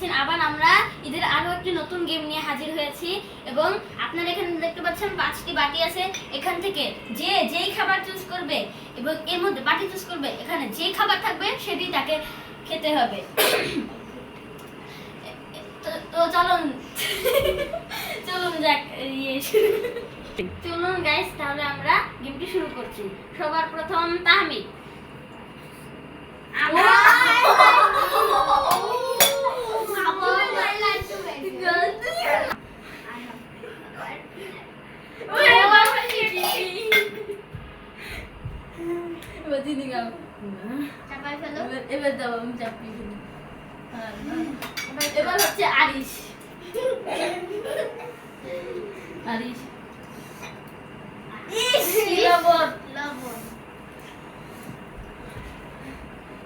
দেখছেন, আবার আমরা ঈদের আরও একটি নতুন গেম নিয়ে হাজির হয়েছি এবং আপনারা এখানে দেখতে পাচ্ছেন পাঁচটি বাটি আছে। এখান থেকে যে যেই খাবার চুজ করবে এবং এর মধ্যে বাটি চুজ করবে, এখানে যে খাবার থাকবে সেটি তাকে খেতে হবে। তো- চলুন চলুন যাক ইয়ে। চলুন গাইস তাহলে আমরা গেমটি শুরু করছি। সবার প্রথম তাহমিদ। এবার দিদি গাও এবার এবার দাও আমি চাপি ফেলি। এবার হচ্ছে আরিশ আরিশ লবণ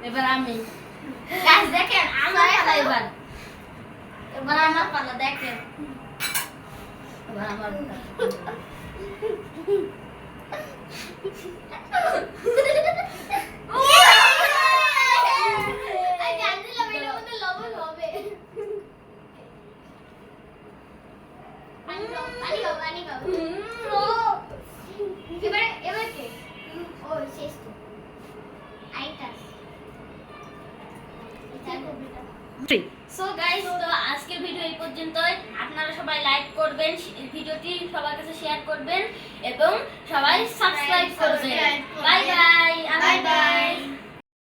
এবার আমি গাছ দেখেন আমার পালা এবার এবার আমার পালা দেখেন এবার আমার পালা। এবার এবার কে ও শেষ তো আইটা সো গাইস তো আজকের ভিডিও এই পর্যন্তই আপনারা সবাই লাইক করবেন ভিডিওটি সবার কাছে শেয়ার করবেন এবং সবাই সাবস্ক্রাইব করবেন